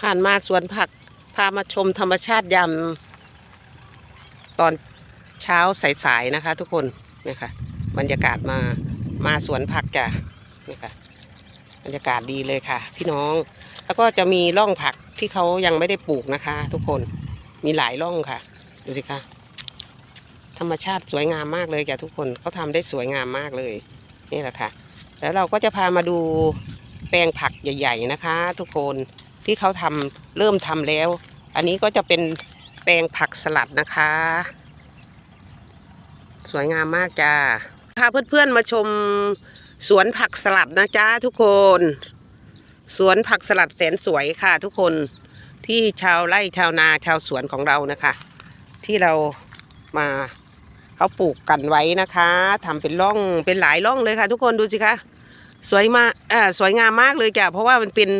ผ่านมาสวนผักพามาชมธรรมชาติยามตอนเช้าสายๆนะคะ ทุกคนนี่ค่ะบรรยากาศมามาสวนผักจ้ะนี่ค่ะบรรยากาศดีเลยค่ะ พี่น้อง แล้วก็จะมีร่องผักที่เขายังไม่ได้ปลูกนะคะ ทุกคนมีหลายร่องค่ะ ดูสิคะธรรมชาติสวยงามมากเลยจ้ะทุกคนเขาทำได้สวยงามมากเลย นี่แหละค่ะ แล้วเราก็จะพามาดูแปลงผักใหญ่ ๆนะคะ ทุกคน ที่เขาทำเริ่มทำแล้ว อันนี้ก็จะเป็นแปลงผักสลัดนะคะ สวยงามมากจ้าพาเพื่อนๆมาชมสวนผักสลัดนะจ้าทุกคน สวนผักสลัดแสนสวยค่ะ ทุกคนที่ชาวไร่ชาวนาชาวสวนของเรานะคะ ที่เรามาเขาปลูกกันไว้นะคะทำเป็นร่องเป็นหลายร่องเลยค่ะ ทุกคนดูสิคะสวยมากเออสวยงามมากเลยจ้ะเพราะว่ามันเป็น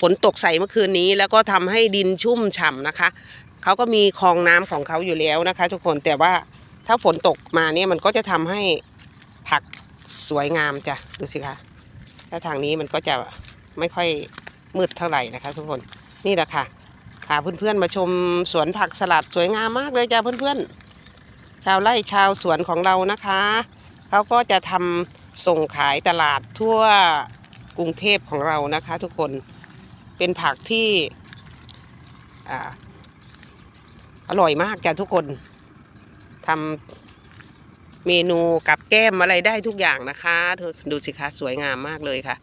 ฝนตกใส่เมื่อคืนนี้ แล้วก็ทำให้ดินชุ่มฉ่ำนะคะเขาก็มีคลองน้ำของเขาอยู่แล้วนะคะ ทุกคนแต่ว่าถ้าฝนตกมาเนี่ยมันก็จะทำให้ผักสวยงามจ้ะดูสิคะถ้าทางนี้มันก็จะไม่ค่อยมืดเท่าไหร่นะคะ ทุกคนนี่แหละค่ะพาเพื่อนๆมาชมสวนผักสลัดสวยงามมากเลยจ้ะเพื่อนๆ ชาวไร่ชาวสวนของเรานะคะเขาก็จะทำส่งขายตลาดทั่วกรุงเทพของเรานะคะ ทุกคน เป็นผักที่ออร่อยมากจ้ะทุกคนทำเมนูกับแก้มอะไรได้ทุกอย่างนะคะเธอดูสิคะสวยงามมากเลยค่ะ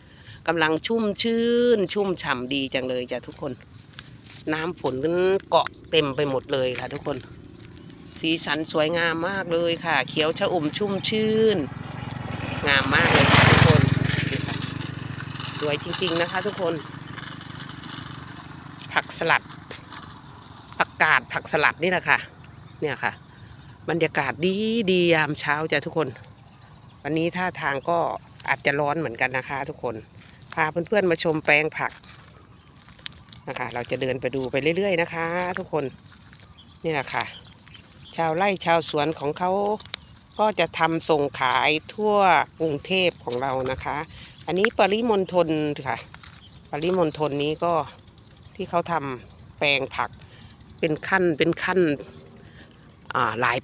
กำลังชุ่มชื่น ชุ่มฉ่ำดีจังเลยจ้ะทุกคน น้ำฝนมันเกาะเต็มไปหมดเลยค่ะ ทุกคน สีสันสวยงามมากเลยค่ะ เขียวชะอมชุ่มชื่น งามมากเลยค่ะทุกคนสวยจริงๆนะคะ ทุกคน ผักสลัดผักกาดผักสลัดนี่แหละค่ะ เนี่ยค่ะ บรรยากาศดีดียามเช้าจ้ะทุกคน วันนี้ท่าทางก็อาจจะร้อนเหมือนกันนะคะ ทุกคน พาเพื่อนๆมาชมแปลงผักนะคะ เราจะเดินไปดูไปเรื่อย ๆ นะคะ ทุกคนนี่แหละค่ะ ชาวไร่ชาวสวนของเขาก็จะทำส่งขายทั่วกรุงเทพของเรานะคะ อันนี้ปริมณฑลค่ะ ปริมณฑลนี้ก็ ที่เขาทำแปลงผักเป็นขั้นเป็นขั้นหลาย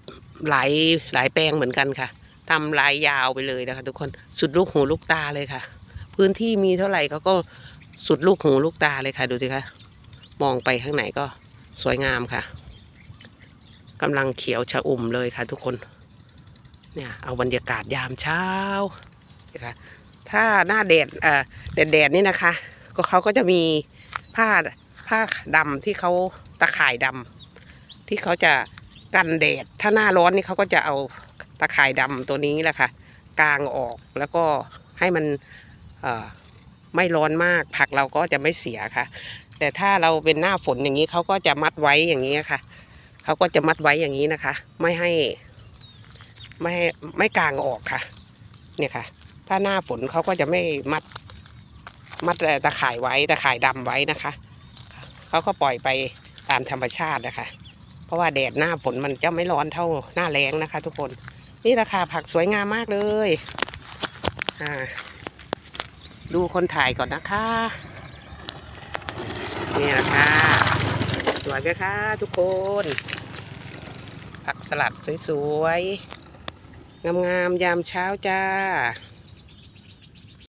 หลายหลายแปลงเหมือนกันค่ะทำลายยาวไปเลยนะคะทุกคนสุดลูกหูลูกตาเลยค่ะ พื้นที่มีเท่าไหร่เขาก็สุดลูกหูลูกตาเลยค่ะดูสิคะมองไปข้างไหนก็สวยงามค่ะกำลังเขียวชะอุ่มเลยค่ะทุกคนเนี่ยเอาบรรยากาศยามเช้านะคะถ้าหน้าแดดเอ่อแดดแดดๆนี่นะคะ ก็เขาก็จะมีผ้า ผ้าดำที่เขาตะข่ายดำที่เขาจะกันแดด ถ้าหน้าร้อนนี่เขาก็จะเอาตะข่ายดำตัวนี้แหละค่ะกางออกแล้วก็ให้มันไม่ร้อนมาก ผักเราก็จะไม่เสียค่ะ แต่ถ้าเราเป็นหน้าฝนอย่างนี้เขาก็จะมัดไว้อย่างนี้ค่ะเขาก็จะมัดไว้อย่างนี้นะคะ ไม่ให้ ไม่ให้ไม่กางออกค่ะ เนี่ยค่ะ ถ้าหน้าฝนเขาก็จะไม่มัด มัดตะข่ายไว้ตะข่ายดำไว้นะคะ เขาก็ปล่อยไปตามธรรมชาตินะคะ เพราะว่าแดดหน้าฝนมันจะไม่ร้อนเท่าหน้าแรงนะคะ ทุกคน นี่แหละค่ะผักสวยงามมากเลยอ่าดูคนถ่ายก่อนนะคะนี่แหละคะสวยไหมคะทุกคน ผักสลัดสวยๆ งามๆยามเช้าจ้า